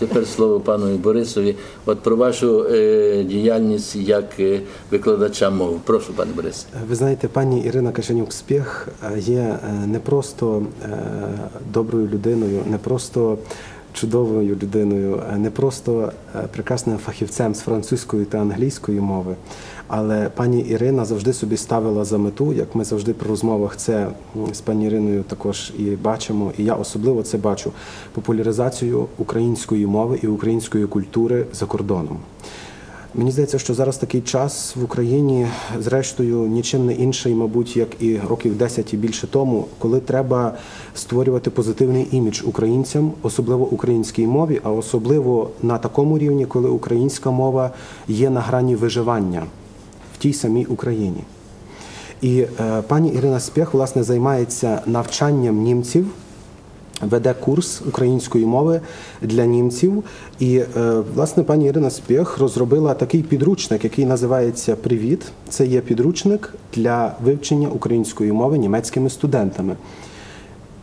тепер слово пану Борисові. От про вашу е, діяльність як е, викладача мови. Прошу, пане Борис. Ви знаєте, пані Ірина Кашенюк Спіх е, є е, не просто е, доброю людиною, не просто чудовою людиною, е, не просто е, прекрасним фахівцем з французької та англійської мови. Але пані Ірина завжди собі ставила за мету, як ми завжди при розмовах це з пані Іриною також і бачимо, і я особливо це бачу популяризацію української мови і української культури за кордоном. Мені здається, що зараз такий час в Україні, зрештою, нічим не інший, мабуть, як і років 10 і більше тому, коли треба створювати позитивний імідж українцям, особливо українській мові, а особливо на такому рівні, коли українська мова є на грані виживання в тій самій Україні. І е, пані Ірина Спєх, власне, займається навчанням німців веде курс української мови для німців. І е, власне пані Ірина Спєх розробила такий підручник, який називається Привіт. Це є підручник для вивчення української мови німецькими студентами.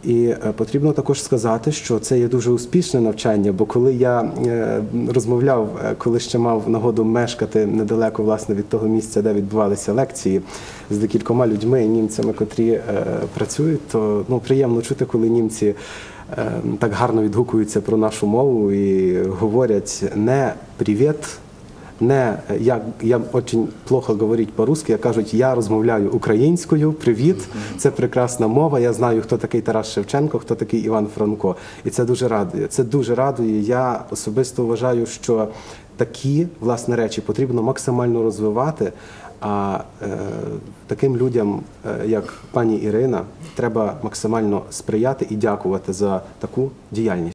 І е, потрібно також сказати, що це є дуже успішне навчання, бо коли я е, розмовляв, е, коли ще мав нагоду мешкати недалеко власне від того місця, де відбувалися лекції з декількома людьми, німцями, котрі працюють, то ну приємно чути, коли німці так гарно відгукуються про нашу мову і говорять не привіт. Не я, я очень плохо говорить по-русски, а кажуть, я розмовляю українською. Привіт, це прекрасна мова. Я знаю, хто такий Тарас Шевченко, хто такий Іван Франко. І це дуже радує. Це дуже радує. Я особисто вважаю, що такі власне речі потрібно максимально розвивати. А е, таким людям, е, як пані Ірина, треба максимально сприяти і дякувати за таку діяльність.